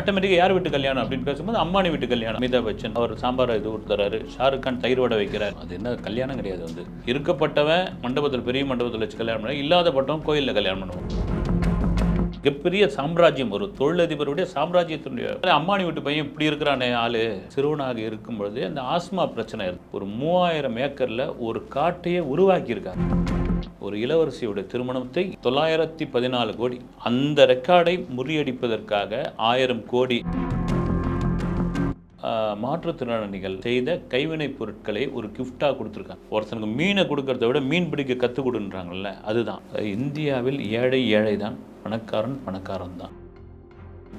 ஆட்டோமேட்டிக்காக யார் வீட்டு கல்யாணம் அப்படின்னு பேசும்போது அம்மானி வீட்டு கல்யாணம். அமிதாப் பச்சன் அவர் சாம்பார் இது கொடுத்துறாரு ஷாருக் கான் தயிர் வடை வைக்கிறார். அது என்ன கல்யாணம் கிடையாது வந்து. இருக்கப்பட்டவன் மண்டபத்தில் பெரிய மண்டபத்தில் வச்சு கல்யாணம் பண்ண இல்லாதப்பட்டவன் கோயிலில் கல்யாணம் பண்ணுவோம் மிகப்பெரிய சாம்ராஜ்யம் ஒரு தொழிலதிபருடைய சாம்ராஜ்யத்தினுடைய அம்மானி வீட்டு பையன் இப்படி இருக்கிறானே ஆளு. சிறுவனாக இருக்கும் பொழுது அந்த ஆஸ்மா பிரச்சனை ஒரு மூவாயிரம் ஏக்கரில் ஒரு காட்டையே உருவாக்கியிருக்காங்க ஒரு இளவரசியோட திருமணத்தை தொள்ளாயிரத்தி பதினாலு கோடி அந்த ரெக்கார்டை முறியடிப்பதற்காக ஆயிரம் கோடி மாற்றுத்திறனாளிகள் செய்த கைவினைப் பொருட்களை ஒரு கிஃப்டாக கொடுத்துருக்காங்க. ஒருத்தனுக்கு மீனை கொடுக்கறத விட மீன் பிடிக்க கற்றுக் கொடுன்றாங்கல்ல அதுதான். இந்தியாவில் ஏழை ஏழை தான் பணக்காரன் பணக்காரன் தான்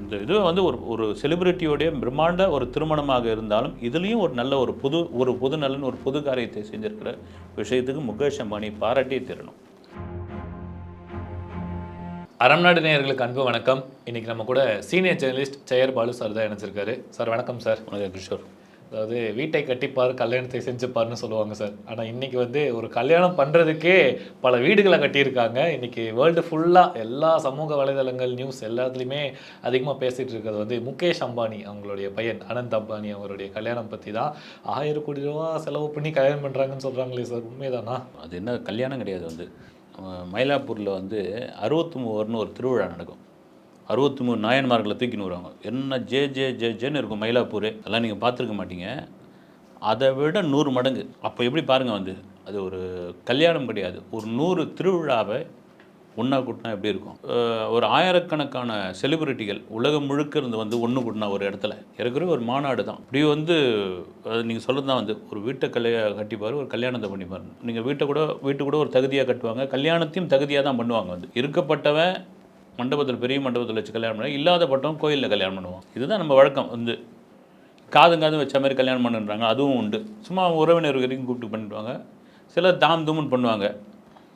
இந்த இது வந்து ஒரு ஒரு செலிபிரிட்டியோடைய பிரம்மாண்ட ஒரு திருமணமாக இருந்தாலும் இதுலேயும் ஒரு நல்ல ஒரு புது ஒரு புது நலன் ஒரு புது காரியத்தை செஞ்சிருக்கிற விஷயத்துக்கு முகேஷ் அம்பானி பாராட்டியே தரணும். அறம்நாடு நேயர்களுக்கு அன்பு வணக்கம். இன்னைக்கு நம்ம கூட senior journalist Jeyar Balu sir தான் இணைச்சிருக்காரு சார் வணக்கம் சார் வணக்கம் கிஷோர். அதாவது வீட்டை கட்டிப்பார் கல்யாணத்தை செஞ்சுப்பார்னு சொல்லுவாங்க சார். ஆனால் இன்னைக்கு வந்து ஒரு கல்யாணம் பண்ணுறதுக்கே பல வீடுகளை கட்டியிருக்காங்க. இன்னைக்கு வேர்ல்டு ஃபுல்லாக எல்லா சமூக வலைதளங்கள் நியூஸ் எல்லாத்துலேயுமே அதிகமாக பேசிகிட்டு இருக்கிறது வந்து முகேஷ் அம்பானி அவங்களுடைய பையன் அனந்த் அம்பானி அவருடைய கல்யாணம் பற்றி தான் ஆயிரம் கோடி ரூபா செலவு பண்ணி கல்யாணம் பண்ணுறாங்கன்னு சொல்கிறாங்களே சார். உண்மைதானா? அது என்ன கல்யாணம் கிடையாது வந்து. மயிலாப்பூரில் வந்து அறுபத்தி மூவர்னு ஒரு திருவிழா நடக்கும். அறுபத்தி மூணு நாயன்மார்களை தூக்கின்னு வருவாங்க. என்ன ஜே ஜே ஜே ஜேன்னு இருக்கும் மயிலாப்பூர். அதெல்லாம் நீங்கள் பார்த்துருக்க மாட்டீங்க. அதை விட நூறு மடங்கு. அப்போ எப்படி பாருங்கள் வந்து அது ஒரு கல்யாணம் கிடையாது. ஒரு நூறு திருவிழாவை ஒன்றா கூட்டினா எப்படி இருக்கும்? ஒரு ஆயிரக்கணக்கான செலிபிரிட்டிகள் உலகம் முழுக்க இருந்து வந்து ஒன்று கூட்டினா ஒரு இடத்துல. இருக்கிற ஒரு மாநாடு தான். இப்படி வந்து நீங்கள் சொல்கிறது தான் வந்து ஒரு வீட்டை கல்யா கட்டிப்பார் ஒரு கல்யாணத்தை பண்ணிப்பார். நீங்கள் வீட்டை கூட வீட்டு கூட ஒரு தகுதியாக கட்டுவாங்க. கல்யாணத்தையும் தகுதியாக தான் பண்ணுவாங்க வந்து. இருக்கப்பட்டவன் மண்டபத்தில் பெரிய மண்டபத்தில் வச்சு கல்யாணம் பண்ணி இல்லாத பட்டம் கோயிலில் கல்யாணம் பண்ணுவான் இதுதான் நம்ம வழக்கம். வந்து காதும் காதும் வச்ச மாதிரி கல்யாணம் பண்ணுன்றாங்க. அதுவும் உண்டு. சும்மா உறவினர் வரைக்கும் கூப்பிட்டு பண்ணிடுவாங்க. சிலர் தாம் தூமுன்னு பண்ணுவாங்க.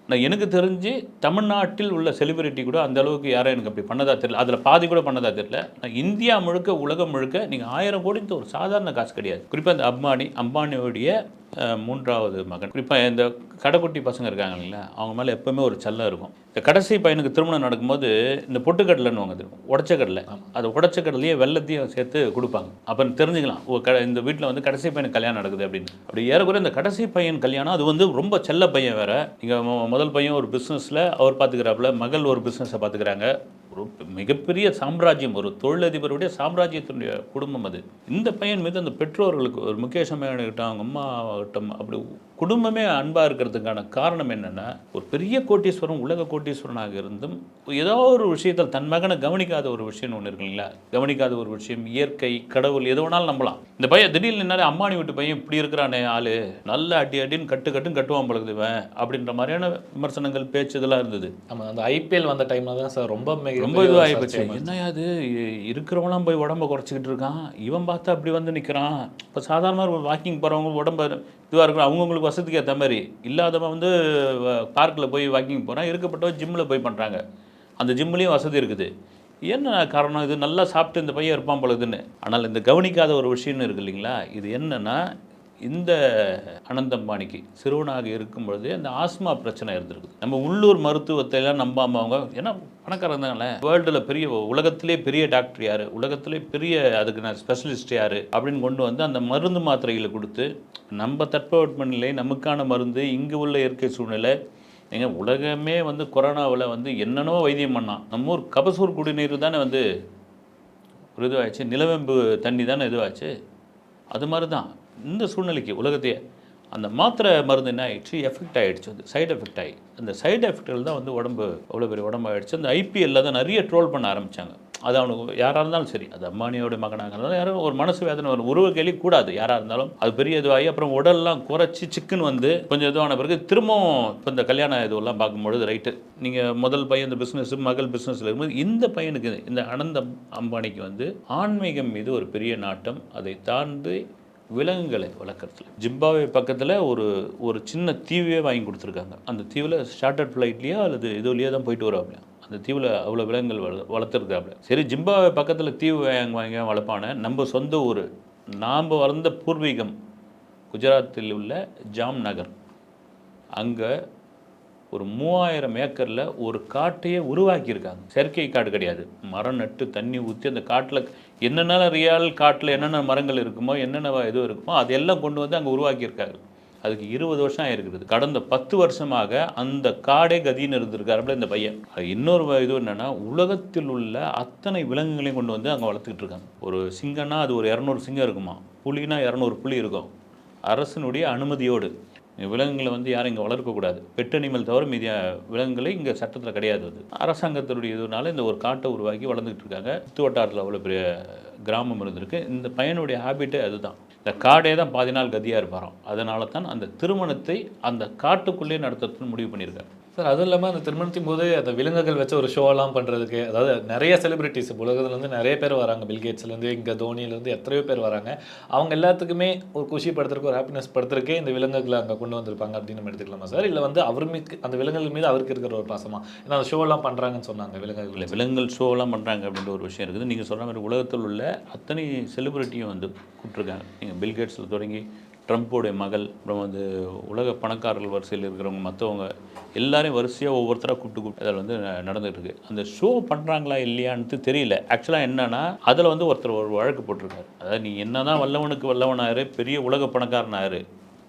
நான் எனக்கு தெரிஞ்சு தமிழ்நாட்டில் உள்ள செலிபிரிட்டி கூட அந்த அளவுக்கு யாரும் எனக்கு அப்படி பண்ணதா தெரியல. அதில் பாதி கூட பண்ணதா தெரியல. நான் இந்தியா முழுக்க உலகம் முழுக்க நீங்கள் ஆயிரம் கோடிக்கு ஒரு சாதாரண காசு கிடையாது. குறிப்பாக இந்த அம்பானி அம்பானியோடைய மூன்றாவது மகன். குறிப்பாக இந்த கடைக்குட்டி பசங்க இருக்காங்க இல்லைங்களா அவங்க மேலே எப்பவுமே ஒரு செல்லம் இருக்கும். இந்த கடைசி பையனுக்கு திருமணம் நடக்கும்போது இந்த பொட்டுக்கடலைன்னு வாங்க தெரியும் உடச்ச கடலை அது உடச்ச கடலையே வெள்ளத்தையும் சேர்த்து கொடுப்பாங்க. அப்போ தெரிஞ்சுக்கலாம் ஓ க இந்த வீட்டில் வந்து கடைசி பையனுக்கு கல்யாணம் நடக்குது அப்படின்னு. அப்படி ஏறக்குறைய இந்த கடைசி பையன் கல்யாணம் அது வந்து ரொம்ப செல்ல பையன் வேற. நீங்கள் முதல் பையன் ஒரு பிஸ்னஸில் அவர் பார்த்துக்கிறாப்புல மகள் ஒரு பிஸ்னஸை பார்த்துக்கிறாங்க ஒரு மிகப்பெரிய சாம்ராஜ்யம் ஒரு தொழிலதிபருடைய சாம்ராஜ்யத்தினுடைய குடும்பம் அது. இந்த பையன் மீது அந்த பெற்றோர்களுக்கு ஒரு முகேஷ் அம்மையாகட்டும் அவங்க அம்மா ஆகட்டும் அப்படி குடும்பமே அன்பாக இருக்கிறதுக்கான காரணம் என்னென்னா ஒரு பெரிய கோட்டீஸ்வரன் உலக கோட்டீஸ்வரனாக இருந்தும் ஏதோ ஒரு விஷயத்தில் தன் மகனை கவனிக்காத ஒரு விஷயம் ஒன்று இருக்கு இல்லைங்களா? கவனிக்காத ஒரு விஷயம் இயற்கை கடவுள் எது வேணாலும் நம்பலாம். இந்த பையன் திடீர்னு என்ன அம்மானி வீட்டு பையன் இப்படி இருக்கிறானே ஆளு நல்ல அடி அடின்னு கட்டு கட்டுன்னு கட்டுவான் பழகுதுவன் அப்படின்ற மாதிரியான விமர்சனங்கள் பேச்சு இதெல்லாம் இருந்தது. நம்ம அந்த ஐபிஎல் வந்த டைமில் தான் சார் ரொம்ப மிக- ரொம்ப இதுவாகி போச்சு. என்னையா அது இருக்கிறவங்களாம் போய் உடம்ப குறைச்சிக்கிட்டு இருக்கான். இவன் பார்த்தா அப்படி வந்து நிற்கிறான் இப்போ சாதாரண ஒரு வாக்கிங் போகிறவங்க உடம்ப இதுவாக இருக்கும் அவங்கவுங்களுக்கு வசதிக்கு ஏற்ற மாதிரி. இல்லாதவன் வந்து பார்க்கில் போய் வாக்கிங் போகிறான் இருக்கப்பட்டவன் ஜிம்மில் போய் பண்ணுறாங்க அந்த ஜிம்லேயும் வசதி இருக்குது. என்ன காரணம்? இது நல்லா சாப்பிட்டு இந்த பையன் இருப்பான் பொழுதுன்னு ஆனால் இந்த கவனிக்காத ஒரு விஷயம்னு இருக்கு இல்லைங்களா? இது என்னன்னா இந்த அனந்தம்பாணிக்கு சிறுவனாக இருக்கும் பொழுது அந்த ஆஸ்மா பிரச்சனை இருந்திருக்குது. நம்ம உள்ளூர் மருத்துவத்தை எல்லாம் நம்பாம அவங்க ஏன்னா பணக்காரங்க தானே வேர்ல்டில் பெரிய உலகத்திலே பெரிய டாக்டர் யார்? உலகத்திலே பெரிய அதுக்கு நான் ஸ்பெஷலிஸ்ட் யார்? அப்படின்னு கொண்டு வந்து அந்த மருந்து மாத்திரைகளை கொடுத்து நம்ம தட்பவெட்பநிலை நமக்கான மருந்து இங்கே உள்ள இயற்கை சூழ்நிலை ஏங்க உலகமே வந்து கொரோனாவில் வந்து என்னென்னவோ வைத்தியம் பண்ணான். நம்ம ஊர் கபசூர் குடிநீர் தானே வந்து ஒரு இதுவாகிடுச்சு நிலவேம்பு தண்ணி தானே இதுவாச்சு? அது மாதிரி தான் இந்த சூழ்நிலைக்கு உலகத்தையே அந்த மாத்திரை மருந்து என்ன ஆகிடுச்சு எஃபெக்ட் ஆகிடுச்சு வந்து சைடு எஃபெக்ட் ஆகி அந்த சைடு எஃபெக்டில் தான் வந்து உடம்பு அவ்வளோ பெரிய உடம்பு ஆகிடுச்சு அந்த ஐபிஎல்ல தான் நிறைய ட்ரோல் பண்ண ஆரம்பித்தாங்க அது அவனுக்கு யாராக இருந்தாலும் சரி. அது அம்பானியோட மகனாக இருந்தாலும் யாரும் ஒரு மனசு வேதனை வரும். உருவ கேள்வி கூடாது. யாராக இருந்தாலும். அது பெரிய இதுவாகி அப்புறம் உடல்லாம் குறைச்சி சிக்கன் வந்து கொஞ்சம் இதுவான பிறகு திரும்பவும் இப்போ இந்த கல்யாண இதுவெல்லாம் பார்க்கும்பொழுது ரைட்டு நீங்கள் முதல் பையன் இந்த பிஸ்னஸ் மகள் பிஸ்னஸில் இருக்கும்போது இந்த பையனுக்கு இந்த அனந்த அம்பானிக்கு வந்து ஆன்மீகம் மீது ஒரு பெரிய நாட்டம். அதை தாண்டி விலங்குகளை வளர்க்குறதுல. ஜிம்பாவே பக்கத்தில் ஒரு ஒரு சின்ன தீவே வாங்கி கொடுத்துருக்காங்க. அந்த தீவில் ஷார்ட்டட் ஃப்ளைட்லேயோ அல்லது இதுலேயோ தான் போயிட்டு வருவாப்லையா அந்த தீவில் அவ்வளோ விலங்குகள் வள வளர்த்துருக்காப்ல. சரி ஜிம்பாவே பக்கத்தில் தீவு வாங்கி வாங்கி வளர்ப்பான நம்ம சொந்த ஊர் நாம் வளர்ந்த பூர்வீகம் குஜராத்தில் உள்ள ஜாம் நகர். அங்கே ஒரு மூவாயிரம் ஏக்கரில் ஒரு காட்டையே உருவாக்கியிருக்காங்க. செயற்கை காடு கிடையாது. மரம் நட்டு தண்ணி ஊற்றி அந்த காட்டில் என்னென்ன ரியல் காட்டில் என்னென்ன மரங்கள் இருக்குமோ என்னென்ன இது இருக்குமோ அதெல்லாம் கொண்டு வந்து அங்கே உருவாக்கியிருக்காரு. அதுக்கு இருபது வருஷம் ஆயிருக்குது. கடந்த பத்து வருஷமாக அந்த காடே கதின்னு இருந்திருக்காருல இந்த பையன். அது இன்னொரு இது என்னென்னா உலகத்தில் உள்ள அத்தனை விலங்குகளையும் கொண்டு வந்து அங்கே வளர்த்துக்கிட்டு இருக்காங்க. ஒரு சிங்கம்னா அது ஒரு இரநூறு சிங்கம் இருக்குமா? புலினா இரநூறு புலி இருக்கும். அரசனுடைய அனுமதியோடு. விலங்குகளை வந்து யாரும் இங்கே வளர்க்கக்கூடாது. பெட் அனிமல் தவிர மீதி விலங்குகளை இங்கே சட்டத்தில் கிடையாது அது. அரசாங்கத்தினுடைய இதுனால இந்த ஒரு காட்டை உருவாக்கி வளர்ந்துக்கிட்டு இருக்காங்க. சுற்று வட்டாரத்தில் அவ்வளோ பெரிய கிராமம் இருந்திருக்கு. இந்த பையனுடைய ஹாபிட்டே அதுதான். இந்த காடே தான் பாதி நாள் கதியாக இருப்பாராம். அதனால தான் அந்த திருமணத்தை அந்த காட்டுக்குள்ளே நடத்துறதுன்னு முடிவு பண்ணியிருக்காரு. சார் அதுவும் இல்லாமல் அந்த திருமணத்தின் போது அந்த விலங்குகள் வச்சு ஒரு ஷோலாம் பண்ணுறதுக்கு அதாவது நிறைய செலிபிரிட்டிஸ் உலகத்துலேருந்து நிறைய பேர் வராங்க. பில்கேட்ஸ்லேருந்து இங்கே தோனியிலேருந்து எத்தனையோ பேர் வராங்க. அவங்க எல்லாத்துக்குமே ஒரு குஷி படுத்துருக்கு ஒரு ஹாப்பினஸ் படுத்துறதுக்கே இந்த விலங்குகளை அங்கே கொண்டு வந்திருப்பாங்க அப்படின்னு நம்ம எடுத்துக்கலாமா சார்? இல்லை வந்து அவர் அந்த விலங்குகள் மீது அவருக்கு இருக்கிற ஒரு பாசமாக ஏன்னா அந்த ஷோலாம் பண்ணுறாங்கன்னு சொன்னாங்க விலங்குகள். இல்லை விலங்குகள் ஷோலாம் பண்ணுறாங்க அப்படின்ற ஒரு விஷயம் இருக்குது. நீங்கள் சொல்கிற மாதிரி உலகத்தில் உள்ள அத்தனை செலிபிரிட்டியும் வந்து கூப்பிட்ருக்காங்க நீங்கள் பில்கேட்ஸில் தொடங்கி ட்ரம்ப்போடைய மகள் அப்புறம் வந்து உலக பணக்காரர்கள் வரிசையில் இருக்கிறவங்க மற்றவங்க எல்லாரையும் வரிசையாக ஒவ்வொருத்தராக கூப்பிட்டு கூப்பிட்டு அதில் வந்து நடந்துகிட்ருக்கு. இருக்கு அந்த ஷோ பண்ணுறாங்களா இல்லையான்ட்டு தெரியல. ஆக்சுவலாக என்னன்னா அதில் வந்து ஒருத்தர் ஒரு வழக்கு போட்டிருக்காரு. அதாவது நீ என்ன தான் வல்லவனுக்கு வல்லவனாரு பெரிய உலக பணக்காரனாரு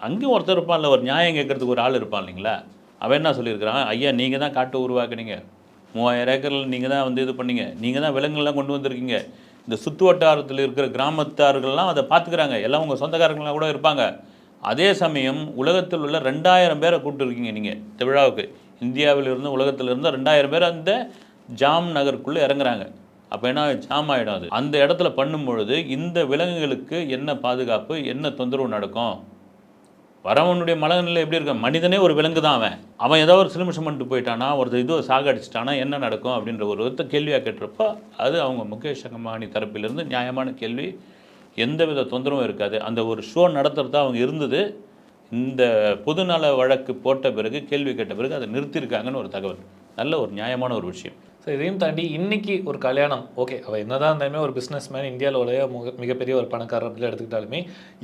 அங்கேயும் ஒருத்தர் இருப்பான். இல்லை ஒரு நியாயம் கேட்கறதுக்கு ஒரு ஆள் இருப்பான் இல்லைங்களா? அவன் என்ன சொல்லியிருக்கிறான்? ஐயா நீங்கள் தான் காட்டு உருவாக்குனீங்க. மூவாயிரம் ஏக்கரில் நீங்கள் தான் வந்து இது பண்ணீங்க. நீங்கள் தான் விலங்குலாம் கொண்டு வந்திருக்கீங்க. இந்த சுற்று வட்டாரத்தில் இருக்கிற கிராமத்தார்கள்லாம் அதை பார்த்துக்கிறாங்க. எல்லாம் உங்கள் சொந்தக்காரங்களாம் கூட இருப்பாங்க. அதே சமயம் உலகத்தில் உள்ள ரெண்டாயிரம் பேரை கூப்பிட்டுருக்கீங்க நீங்கள் இந்த விழாவுக்கு. இந்தியாவில் உலகத்திலிருந்து உலகத்தில் ரெண்டாயிரம் பேர் அந்த ஜாம் நகருக்குள்ளே இறங்குறாங்க. அப்போ என்ன ஜாம் ஆகிடும் அது. அந்த இடத்துல பண்ணும் பொழுது இந்த விலங்குகளுக்கு என்ன பாதுகாப்பு என்ன தொந்தரவு நடக்கும்? வரவனுடைய மனநிலை எப்படி இருக்க? மனிதனே ஒரு விலங்கு தான் அவன். அவன் ஏதோ ஒரு சிலுமிஷம் பண்ணிட்டு போயிட்டானா ஒருத்தர் இது சாகடிச்சிட்டானா என்ன நடக்கும் அப்படின்ற ஒரு ஒருத்த கேள்வியாக கேட்டிருப்போ. அது அவங்க முகேஷ் அங்கமானி தரப்பிலிருந்து நியாயமான கேள்வி. எந்தவித தொந்தரவும் இருக்காது. அந்த ஒரு ஷோ நடத்துறது அவங்க இருந்தது. இந்த பொதுநல வழக்கு போட்ட பிறகு கேள்வி கேட்ட பிறகு அதை நிறுத்தியிருக்காங்கன்னு ஒரு தகவல். நல்ல ஒரு நியாயமான ஒரு விஷயம். ஸோ இதையும் தாண்டி இன்னைக்கு ஒரு கல்யாணம். ஓகே அவள் என்னதான் இருந்தாலுமே ஒரு பிஸ்னஸ் மேன் இந்தியாவிலோடைய முக மிகப்பெரிய ஒரு பணக்காரர் அப்படின்னு எடுத்துக்கிட்டாலுமே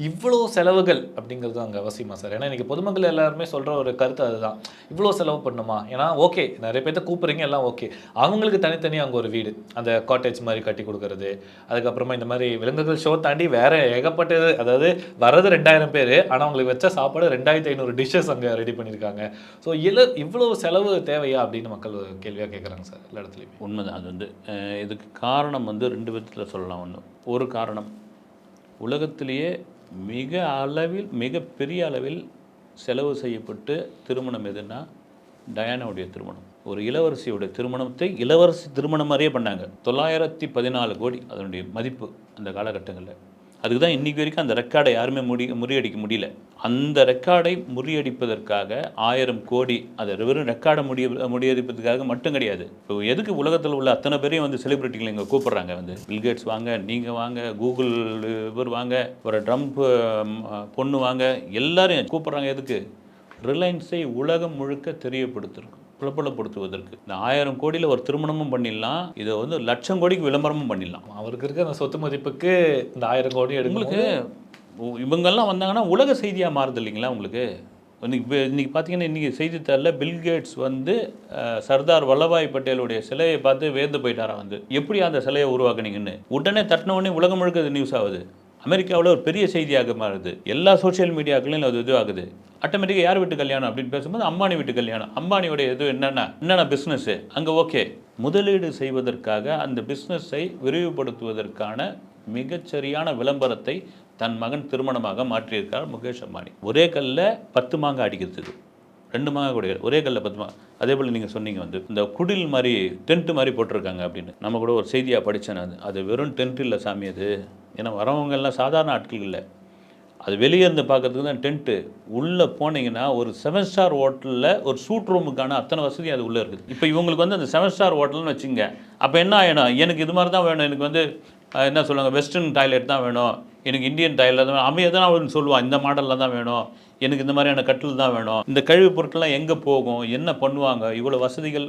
இவ்வளோ செலவுகள் அப்படிங்கிறது அங்கே அவசியமா சார் ஏன்னா இன்றைக்கி பொதுமக்கள் எல்லாருமே சொல்கிற ஒரு கருத்து அதுதான். இவ்வளோ செலவு பண்ணுமா? ஏன்னா ஓகே நிறைய பேர்த்த கூப்பிட்றீங்க எல்லாம் ஓகே அவங்களுக்கு தனித்தனி அங்கே ஒரு வீடு. அந்த காட்டேஜ் மாதிரி கட்டி கொடுக்கறது. அதுக்கப்புறமா இந்த மாதிரி விலங்குகள் ஷோ தாண்டி வேறு ஏகப்பட்டது அதாவது வர்றது ரெண்டாயிரம் பேர். ஆனால் அவங்களுக்கு வச்ச சாப்பாடு ரெண்டாயிரத்தி ஐநூறு டிஷ்ஷஸ் அங்கே ரெடி பண்ணியிருக்காங்க. ஸோ இல இவ்வளோ செலவு தேவையா அப்படின்னு மக்கள் கேள்வியாக கேட்குறாங்க சார் இல்லை இடத்துலையுமே உண்மைதான். அது வந்து இதுக்கு காரணம் வந்து ரெண்டு விதத்தில் சொல்லலாம் ஒன்று ஒரு காரணம் உலகத்திலேயே மிக அளவில் மிக பெரிய அளவில் செலவு செய்யப்பட்டு திருமணம் எதுன்னா டயானாவுடைய திருமணம். ஒரு இளவரசியுடைய திருமணத்தை இளவரசி திருமணம் மாதிரியே பண்ணாங்க. தொள்ளாயிரத்தி பதினாலு கோடி அதனுடைய மதிப்பு அந்த காலகட்டங்களில். அதுக்கு தான் இன்றைக்கி வரைக்கும் அந்த ரெக்கார்டை யாருமே முடி முறியடிக்க முடியல. அந்த ரெக்கார்டை முறியடிப்பதற்காக ஆயிரம் கோடி அதை வெறும் ரெக்கார்டை முடிய முறியடிப்பதற்காக மட்டும் கிடையாது. இப்போ எதுக்கு உலகத்தில் உள்ள அத்தனை பேரையும் வந்து செலிபிரிட்டிகளை இங்கே கூப்பிட்றாங்க? வந்து பில்கேட்ஸ் வாங்க நீங்கள் வாங்க கூகுள் இவர் வாங்க ஒரு ட்ரம்ப் பொண்ணு வாங்க எல்லாரும் கூப்பிட்றாங்க எதுக்கு? ரிலையன்ஸை உலகம் முழுக்க தெரியப்படுத்திருக்கும். புலப்பலப்படுத்துவதற்கு இந்த ஆயிரம் கோடியில் ஒரு திருமணமும் பண்ணிடலாம். இதை வந்து லட்சம் கோடிக்கு விளம்பரமும் பண்ணிடலாம். அவருக்கு இருக்க அந்த சொத்து மதிப்புக்கு இந்த ஆயிரம் கோடி எடுங்களுக்கு இவங்கெல்லாம் வந்தாங்கன்னா உலக செய்தியாக மாறுது இல்லைங்களா உங்களுக்கு? இன்னைக்கு இன்றைக்கி பார்த்தீங்கன்னா இன்றைக்கி செய்தித்தாளில் பில்கேட்ஸ் வந்து சர்தார் வல்லபாய் பட்டேலுடைய சிலையை பார்த்து வேந்து போயிட்டாராம் வந்து. எப்படி அந்த சிலையை உருவாக்குனீங்கன்னு? உடனே தட்டின உடனே உலகம் முழுக்க நியூஸ் ஆகுது. அமெரிக்காவில் ஒரு பெரிய செய்தியாக மாறுது. எல்லா சோஷியல் மீடியாக்களையும் அது இது ஆகுது ஆட்டோமேட்டிக்காக யார் வீட்டு கல்யாணம் அப்படின்னு பேசும்போது அம்பானி வீட்டு கல்யாணம். அம்பானியோட இது என்னென்ன என்னென்ன பிஸ்னஸ்ஸு அங்கே ஓகே முதலீடு செய்வதற்காக அந்த பிஸ்னஸை விரிவுபடுத்துவதற்கான மிகச்சரியான விளம்பரத்தை தன் மகன் திருமணமாக மாற்றியிருக்கார் முகேஷ் அம்பானி. ஒரே கல்ல பத்து மாங்காய் அடிக்கிறதுக்கு. ரெண்டு மாங்காய் கொடிகள் ஒரே கல்ல பத்து அதே போல் நீங்கள் சொன்னீங்க வந்து இந்த குடில் மாதிரி டென்ட்டு மாதிரி போட்டிருக்காங்க அப்படின்னு. நம்ம கூட ஒரு செய்தியாக படித்தேன் அது. அது வெறும் டென்ட் இல்லை சாமி அது. ஏன்னா வரவங்க எல்லாம் சாதாரண ஆட்கள் இல்லை. அது வெளியே இருந்து பார்க்கறதுக்கு தான் டென்ட்டு. உள்ளே போனீங்கன்னா ஒரு செவன் ஸ்டார் ஹோட்டலில் ஒரு சூட் ரூமுக்கான அத்தனை வசதி அது உள்ளே இருக்குது. இப்போ இவங்களுக்கு வந்து அந்த செவன் ஸ்டார் ஹோட்டல்னு வச்சுங்க. அப்போ என்ன ஆகிடும் எனக்கு இது மாதிரி தான் வேணும். எனக்கு வந்து என்ன சொல்லுவாங்க? வெஸ்டர்ன் டாய்லெட் தான் வேணும். எனக்கு இந்தியன் டாய்லெட் தான் வேணும். அவன் எதனா சொல்லுவான் இந்த மாடலில் தான் வேணும். எனக்கு இந்த மாதிரியான கட்டில் தான் வேணும். இந்த கழிவுப் பொருட்கள்லாம் எங்கே போகும்? என்ன பண்ணுவாங்க? இவ்வளோ வசதிகள்.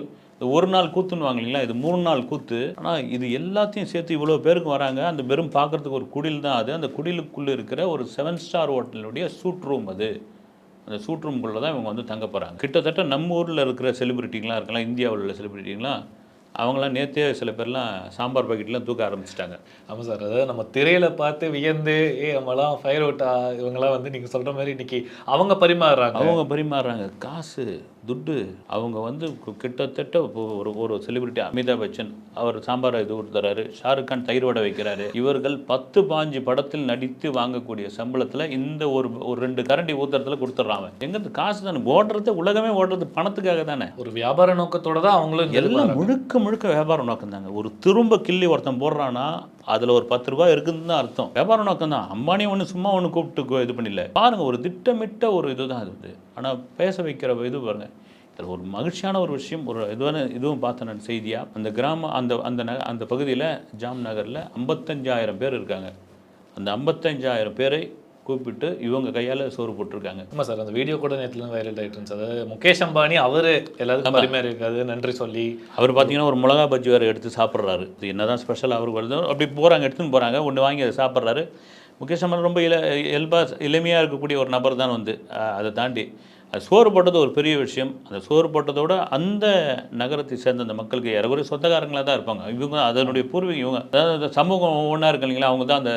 ஒரு நாள் கூத்துன்னுவாங்க இல்லைங்களா? இது மூணு நாள் கூத்து. ஆனால் இது எல்லாத்தையும் சேர்த்து இவ்வளோ பேருக்கு வராங்க. அந்த வெறும் பார்க்கறதுக்கு ஒரு குடில் தான் அது. அந்த குடிலுக்குள்ளே இருக்கிற ஒரு செவன் ஸ்டார் ஹோட்டலுடைய சூட் ரூம் அது. அந்த சூட் ரூம்குள்ளே தான் இவங்க வந்து தங்க போகிறாங்க கிட்டத்தட்ட நம்ம ஊரில் இருக்கிற செலிபிரிட்டிங்களாம் இருக்கலாம் இந்தியாவில் உள்ள செலிபிரிட்டிங்களாம் அவங்களாம் நேற்றே சில பேர்லாம் சாம்பார் பாக்கெட்லாம் தூக்க ஆரம்பிச்சிட்டாங்க. ஆமாம் சார் அதாவது நம்ம திரையில பார்த்து வியந்து ஏ நம்மலாம் ஃபயர் அவுட்டா இவங்கெல்லாம் வந்து நீங்கள் சொல்ற மாதிரி இன்னைக்கு அவங்க பரிமாறுறாங்க. அவங்க பரிமாறுறாங்க. காசு. துட்டு அவங்க வந்து கிட்டத்தட்ட ஒரு ஒரு செலிபிரிட்டி அமிதாப் பச்சன் அவர் சாம்பார் இது கொடுத்துறாரு ஷாருக் கான் தயிர் வடை வைக்கிறாரு. இவர்கள் பத்து பாஞ்சு படத்தில் நடித்து வாங்கக்கூடிய சம்பளத்தில் இந்த ஒரு ஒரு ரெண்டு கரண்டி ஊத்துறதுல கொடுத்துட்றாங்க எங்கிறது காசு தானே? ஓடுறது உலகமே ஓடுறது பணத்துக்காக தானே? ஒரு வியாபார நோக்கத்தோட தான் அவங்களும் எல்லாம். முழுக்க முழுக்க வியாபார நோக்கம் தாங்க ஒரு திரும்ப கிள்ளி ஒருத்தன் போடுறான்னா அதில் ஒரு பத்து ரூபாய் இருக்குதுன்னு தான் அர்த்தம். வியாபார நோக்கம் தான். அம்பானி ஒன்று சும்மா ஒன்று கூப்பிட்டு இது பண்ணல பாருங்க ஒரு திட்டமிட்ட ஒரு இதுதான் அது வந்து. ஆனால் பேச வைக்கிற இது பாருங்க. இதில் ஒரு மகிழ்ச்சியான ஒரு விஷயம் ஒரு இதுவான இதுவும் பார்த்தேன் நான் செய்தியாக அந்த கிராமம் அந்த அந்த நக அந்த பகுதியில் ஜாம் நகரில் ஐம்பத்தஞ்சாயிரம் பேர் இருக்காங்க. அந்த ஐம்பத்தஞ்சாயிரம் பேரை கூப்பிட்டு இவங்க கையால் சோறு போட்டிருக்காங்க. ஆமா சார் அந்த வீடியோ கூட நேத்துல வைரல் ஆயிட்டு இருந்துச்சு. அதாவது முகேஷ் அம்பானி அவரு எல்லாருக்கும் பரிமாறி இருக்காது நன்றி சொல்லி. அவர் பார்த்தீங்கன்னா ஒரு மிளகா பஜ்ஜி வேறு எடுத்து சாப்பிட்றாரு. இது என்னதான் ஸ்பெஷல் அவருக்கு வருதோ. அப்படி போகிறாங்க எடுத்துன்னு போகிறாங்க ஒன்று வாங்கி அதை சாப்பிட்றாரு. முகேஷ் அம்மன் ரொம்ப இல இயல்பா எளிமையாக இருக்கக்கூடிய ஒரு நபர் தான் வந்து அதை தாண்டி. அது சோறு போட்டது ஒரு பெரிய விஷயம். அந்த சோறு போட்டதோட அந்த நகரத்தை சேர்ந்த அந்த மக்களுக்கு ஏறக்குறைய சொந்தக்காரங்களாக தான் இருப்பாங்க. இவங்க அதனுடைய பூர்வீகம் இவங்க. அதாவது அந்த சமூகம் ஒவ்வொன்றா இருக்கு இல்லைங்களா அவங்க தான் அந்த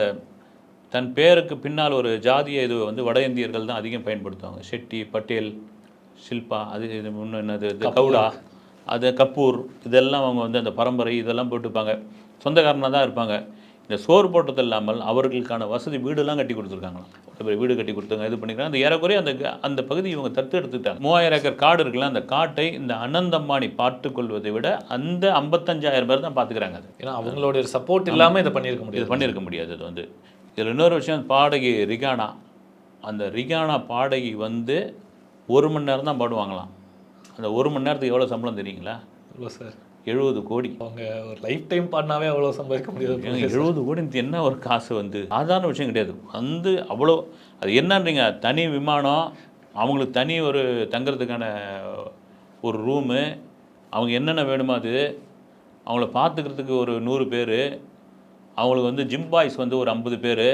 தன் பேருக்கு பின்னால் ஒரு ஜாதிய இது வந்து வட இந்தியர்கள் தான் அதிகம் பயன்படுத்துவாங்க. ஷெட்டி பட்டேல் ஷில்பா அது இது இன்னும் என்னது? இது கவுடா அது கப்பூர் இதெல்லாம் அவங்க வந்து அந்த பரம்பரை இதெல்லாம் போட்டுப்பாங்க. சொந்தக்காரனாக தான் இருப்பாங்க. இந்த சோறு போட்டது இல்லாமல் அவர்களுக்கான வசதி வீடெல்லாம் கட்டி கொடுத்துருக்காங்களாம். வீடு கட்டி கொடுத்தாங்க இது பண்ணிக்கிறாங்க. அந்த ஏறக்குறைய அந்த அந்த பகுதி இவங்க தத்து எடுத்துட்டாங்க மூவாயிரம் ஏக்கர் காடு இருக்குல்ல அந்த காட்டை இந்த அனந்தம்பாணி பார்த்துக்கொள்வதை விட அந்த ஐம்பத்தஞ்சாயிரம் பேர் தான் பார்த்துக்கிறாங்க அது. ஏன்னா அவங்களுடைய சப்போர்ட் இல்லாம இதை பண்ணியிருக்க முடியாது. பண்ணியிருக்க முடியாது அது வந்து. இதில் இன்னொரு விஷயம் பாடகி ரிகானா. அந்த ரிகானா பாடகி வந்து ஒரு மணி நேரம் தான் பாடுவாங்களாம். அந்த ஒரு மணி நேரத்துக்கு எவ்வளோ சம்பளம் தெரியுங்களா? இவ்வளோ சார்? எழுபது கோடி. அவங்க ஒரு லைஃப் டைம் பாடினாவே அவ்வளோ சம்பாதிக்க முடியாது. எழுபது கோடி என்ன ஒரு காசு வந்து? சாதாரண விஷயம் கிடையாது. வந்து அவ்வளோ அது என்னன்றீங்க? தனி விமானம் அவங்களுக்கு தனி ஒரு தங்குறதுக்கான ஒரு ரூமு அவங்க என்னென்ன வேணுமோ அது அவங்கள பார்த்துக்கிறதுக்கு ஒரு நூறு பேர் அவங்களுக்கு வந்து ஜிம் பாய்ஸ் வந்து ஒரு ஐம்பது பேர்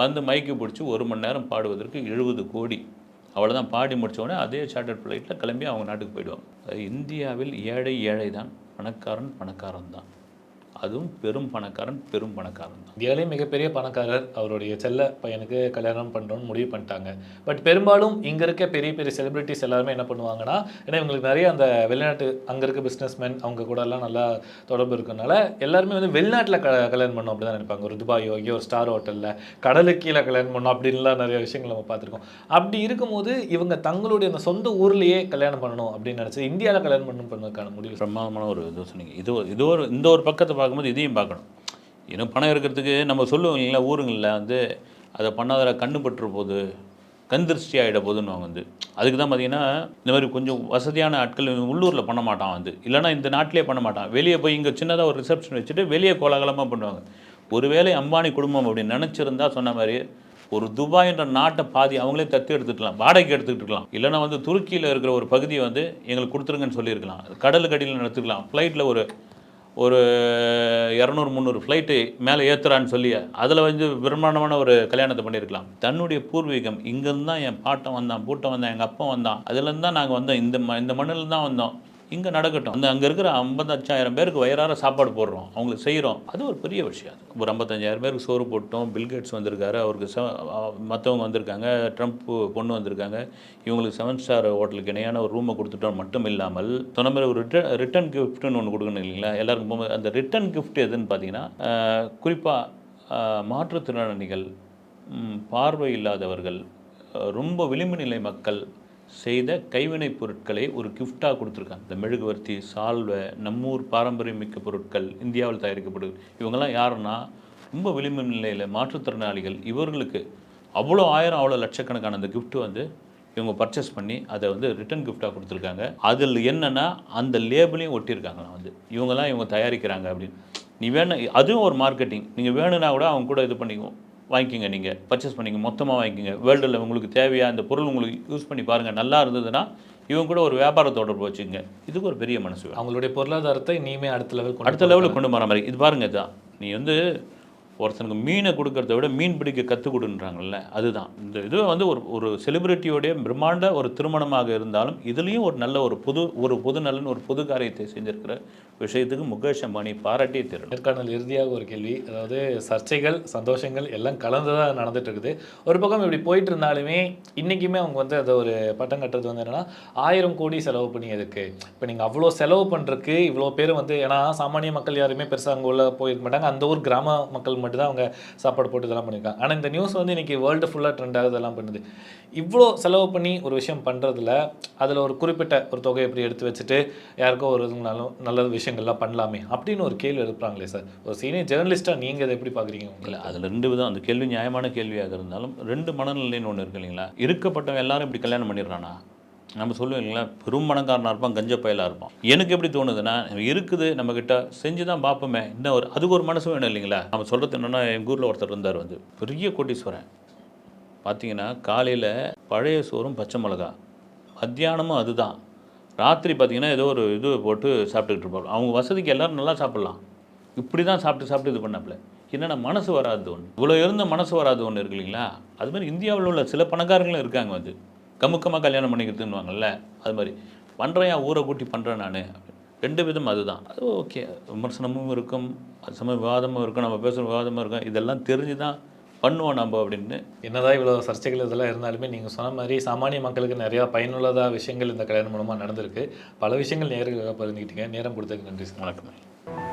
வந்து மைக்கு பிடிச்சி ஒரு மணி நேரம் பாடுவதற்கு எழுபது கோடி. அவ்வளோதான் பாடி முடித்தோடனே அதே சார்ட்டர் ஃப்ளைட்டில் கிளம்பி அவங்க நாட்டுக்கு போயிடுவாங்க. அது இந்தியாவில் ஏழை ஏழை தான் பணக்காரன் பணக்காரன் தான் அதுவும் பெரும் பணக்காரன் பெரும் பணக்காரன் தான். இந்தியாவிலே மிகப்பெரிய பணக்காரர் அவருடைய செல்ல பையனுக்கு கல்யாணம் பண்ணுறோம்னு முடிவு பண்ணிட்டாங்க. பட் பெரும்பாலும் இங்கே இருக்க பெரிய பெரிய செலிபிரிட்டிஸ் எல்லாருமே என்ன பண்ணுவாங்கன்னா ஏன்னா இவங்களுக்கு நிறைய அந்த வெளிநாட்டு அங்கே இருக்க பிஸ்னஸ்மேன் அவங்க கூட எல்லாம் நல்லா தொடர்பு இருக்கனால எல்லாருமே வந்து வெளிநாட்டில் க கல்யாணம் பண்ணணும் அப்படி தான் நினைப்பாங்க. ஒரு துபாயோ இங்கே ஒரு ஸ்டார் ஹோட்டலில் கடலுக்கு கீழே கல்யாணம் பண்ணணும் அப்படின்லாம் நிறைய விஷயங்கள் நம்ம பார்த்துருக்கோம். அப்படி இருக்கும்போது இவங்க தங்களுடைய அந்த சொந்த ஊர்லேயே கல்யாணம் பண்ணணும் அப்படின்னு நினச்சி இந்தியாவில் கல்யாணம் பண்ணணும் பண்ணதுக்கான முடிவு. பிரமாதமான ஒரு இது சொன்னீங்க. இது ஒரு- இது ஒரு இந்த ஒரு பக்கத்தை பார்க்கும்போது இதையும் பார்க்கணும். இன்னும் பணம் இருக்கிறதுக்கு நம்ம சொல்லுவோம் இல்லைங்களா ஊருங்களில் வந்து அதை பண்ணாத கண்ணு பற்று போது கண் திருஷ்டி ஆகிட போகுதுன்னு வந்து. அதுக்கு தான் பார்த்தீங்கன்னா இந்த மாதிரி கொஞ்சம் வசதியான ஆட்கள் உள்ளூரில் பண்ண மாட்டான் வந்து. இல்லைன்னா இந்த நாட்டிலே பண்ண மாட்டான். வெளியே போய் இங்கே சின்னதாக ஒரு ரிசப்ஷன் வச்சுட்டு வெளியே கோலாகலமாக பண்ணுவாங்க. ஒருவேளை அம்பானி குடும்பம் அப்படின்னு நினச்சிருந்தா சொன்ன மாதிரி ஒரு துபாய்ன்ற நாட்டை பாதி அவங்களே தத்து எடுத்துக்கலாம் வாடகைக்கு எடுத்துக்கிட்டு இருக்கலாம். இல்லைன்னா வந்து துருக்கியில் இருக்கிற ஒரு பகுதியை வந்து எங்களுக்கு கொடுத்துருங்கன்னு சொல்லியிருக்கலாம். கடலுக்கு அடியில் நடத்துக்கலாம் ஃப்ளைட்டில் ஒரு ஒரு இரநூறு முந்நூறு ஃப்ளைட்டு மேலே ஏற்றுறான்னு சொல்லி அதில் வந்து பிரம்மாண்டமான ஒரு கல்யாணத்தை பண்ணியிருக்கலாம். தன்னுடைய பூர்வீகம் இங்கேருந்து தான் என் பாட்டன் வந்தான் பூட்டம் வந்தான் எங்கள் அப்பா வந்தான் அதுலேருந்து தான் நாங்கள் வந்தோம். இந்த ம இந்த மண்ணில் தான் வந்தோம். இங்கே நடக்கட்டும். அந்த அங்கே இருக்கிற ஐம்பத்தஞ்சாயிரம் பேருக்கு வயிறார சாப்பாடு போடுறோம். அவங்களுக்கு செய்கிறோம் அது ஒரு பெரிய விஷயம். அது ஒரு ஐம்பத்தஞ்சாயிரம் பேருக்கு சோறு போட்டோம். பில்கேட்ஸ் வந்திருக்காரு. அவருக்கு செ மற்றவங்க வந்திருக்காங்க. ட்ரம்ப் பொண்ணு வந்திருக்காங்க. இவங்களுக்கு செவன் ஸ்டார் ஹோட்டலுக்கு இணையான ஒரு ரூமை கொடுத்துட்டோம் மட்டும் இல்லாமல் சொன்ன மாதிரி ஒரு ரிட்டன் ரிட்டன் கிஃப்ட்னு ஒன்று கொடுக்கணும் இல்லைங்களா? எல்லாருக்கும் போகும்போது அந்த ரிட்டன் கிஃப்ட் எதுன்னு பார்த்தீங்கன்னா குறிப்பாக மாற்றுத்திறனாளிகள் பார்வை இல்லாதவர்கள் ரொம்ப விளிம்பு நிலை மக்கள் செய்த கைவினைப் பொருட்களை ஒரு கிஃப்டாக கொடுத்துருக்காங்க. இந்த மெழுகுவர்த்தி சால்வை நம்மூர் பாரம்பரியமிக்க பொருட்கள் இந்தியாவில் தயாரிக்கப்படுது இவங்கெல்லாம் யாருன்னா ரொம்ப விளிம்பு நிலையில் மாற்றுத்திறனாளிகள். இவர்களுக்கு அவ்வளோ ஆயிரம் அவ்வளோ லட்சக்கணக்கான அந்த gift வந்து இவங்க பர்ச்சேஸ் பண்ணி அதை வந்து ரிட்டர்ன் கிஃப்டாக கொடுத்துருக்காங்க. அதில் என்னென்னா அந்த லேபிளையும் ஒட்டியிருக்காங்களாம் வந்து. இவங்கெல்லாம் இவங்க தயாரிக்கிறாங்க அப்படின்னு. நீ வேணும் அதுவும் ஒரு மார்க்கெட்டிங் நீங்கள் வேணும்னா கூட அவங்க கூட இது பண்ணிக்குவோம். வாங்கிக்கோங்க நீங்கள் பர்ச்சேஸ் பண்ணிங்க மொத்தமாக வாங்கிக்கோங்க. வேர்ல்டில் உங்களுக்கு தேவையா இந்த பொருள் உங்களுக்கு யூஸ் பண்ணி பாருங்கள் நல்லா இருந்ததுன்னா இவங்க கூட ஒரு வியாபார தொடர்பு வச்சுக்கோங்க. இதுக்கு ஒரு பெரிய மனசு அவங்களுடைய பொருளாதாரத்தை இனிமே அடுத்த லெவல் கொண்டு அடுத்த லெவலுக்கு கொண்டு போகிற மாதிரி. இது பாருங்க இதுதான் நீ வந்து ஒருத்தனுக்கு மீனை கொடுக்கறத விட மீன் பிடிக்க கற்றுக் கொடுன்றாங்கல்ல அதுதான். இந்த இது வந்து ஒரு ஒரு செலிபிரிட்டியோடைய பிரம்மாண்ட ஒரு திருமணமாக இருந்தாலும் இதுலேயும் ஒரு நல்ல ஒரு புது ஒரு புது நலன் ஒரு புது காரியத்தை செஞ்சிருக்கிற விஷயத்துக்கு முகேஷ் அம்பானி பாராட்டி தரணும். நேர்காணல் இறுதியாக ஒரு கேள்வி. அதாவது சர்ச்சைகள் சந்தோஷங்கள் எல்லாம் கலந்துதான் நடந்துட்டு இருக்குது. ஒரு பக்கம் இப்படி போயிட்டு இருந்தாலுமே இன்றைக்குமே அவங்க வந்து அதை ஒரு பட்டம் கட்டுறது வந்து என்னென்னா ஆயிரம் கோடி செலவு பண்ணி எதுக்கு? இப்போ நீங்கள் அவ்வளோ செலவு பண்ணுறதுக்கு இவ்வளோ பேர் வந்து ஏன்னா சாமானிய மக்கள் யாருமே பெருசாக அங்கே உள்ள போயிருக்க மாட்டாங்க. அந்த ஊர் கிராம மக்கள் மட்டும்தான் அவங்க சாப்பாடு போட்டு இதெல்லாம் பண்ணியிருக்காங்க. ஆனால் இந்த நியூஸ் வந்து இன்றைக்கி வேர்ல்டு ஃபுல்லாக ட்ரெண்ட் ஆகுது இதெல்லாம் பண்ணுது. இவ்வளோ செலவு பண்ணி ஒரு விஷயம் பண்ணுறதுல அதில் ஒரு குறிப்பிட்ட ஒரு தொகையை இப்படி எடுத்து வச்சுட்டு யாருக்கோ ஒரு நல்ல நல்ல விஷயம் விஷயங்கள்லாம் பண்ணலாமே அப்படின்னு ஒரு கேள்வி எழுப்புறாங்களே சார். ஒரு சீனியர் ஜேர்னலிஸ்ட்டாக நீங்கள் அதை எப்படி பார்க்குறீங்க இல்லை அதில் ரெண்டு விதம். அந்த கேள்வி நியாயமான கேள்வியாக இருந்தாலும் ரெண்டு மனநிலைன்னு ஒன்று இருக்கு இல்லைங்களா? இருக்கப்பட்டவன் எல்லாரும் இப்படி கல்யாணம் பண்ணிடுறானா? நம்ம சொல்லுவோம் இல்லைங்களா? பெரும் பணக்காரனாக இருப்பான் கஞ்ச பயலாக இருப்பான். எனக்கு எப்படி தோணுதுன்னா இருக்குது நம்மக்கிட்ட செஞ்சு தான் பார்ப்போமே. இன்னும் ஒரு அதுக்கு ஒரு மனசு வேணும் இல்லைங்களா? நம்ம சொல்கிறது என்னென்னா எங்கள் ஊரில் ஒருத்தர் இருந்தார் வந்து. பெரிய கோட்டீஸ்வரன் பார்த்தீங்கன்னா காலையில் பழைய சோறும் பச்சை மிளகா. மத்தியானமும் அதுதான். ராத்திரி பார்த்தீங்கன்னா ஏதோ ஒரு இது போட்டு சாப்பிட்டுக்கிட்டு இருப்பாங்க. அவங்க வசதிக்கு எல்லாரும் நல்லா சாப்பிட்லாம். இப்படி தான் சாப்பிட்டு சாப்பிட்டு இது பண்ணாப்புல. என்னென்ன மனசு வராது ஒன்று இவ்வளோ இருந்த மனசு வராது ஒன்று இருக்கு இல்லைங்களா? அது மாதிரி இந்தியாவில் உள்ள சில பணக்காரங்களும் இருக்காங்க வந்து கமுக்கமாக கல்யாணம் பண்ணிக்கிறதுன்னுவாங்கல்ல? அது மாதிரி. பண்ணுறேன் ஊரை கூட்டி பண்ணுறேன் நான். ரெண்டு விதம் அதுதான். அது ஓகே விமர்சனமும் இருக்கும் அது சமயம் விவாதமும் இருக்கும் நம்ம பேசுகிற விவாதமும் இருக்கும். இதெல்லாம் தெரிஞ்சு தான் பண்ணுவோம் நம்ம அப்படின்னு. என்னதான் இவ்வளோ சர்ச்சைகள் இதெல்லாம் இருந்தாலுமே நீங்கள் சொன்ன மாதிரி சாமானிய மக்களுக்கு நிறையா பயனுள்ளதாக விஷயங்கள் இந்த கல்யாணம் மூலமாக நடந்திருக்கு. பல விஷயங்கள் நேர்களுக்காக பகிர்ந்துக்கிட்டீங்க நேரம் கொடுத்ததுக்கு நன்றி. சார் வணக்கம்.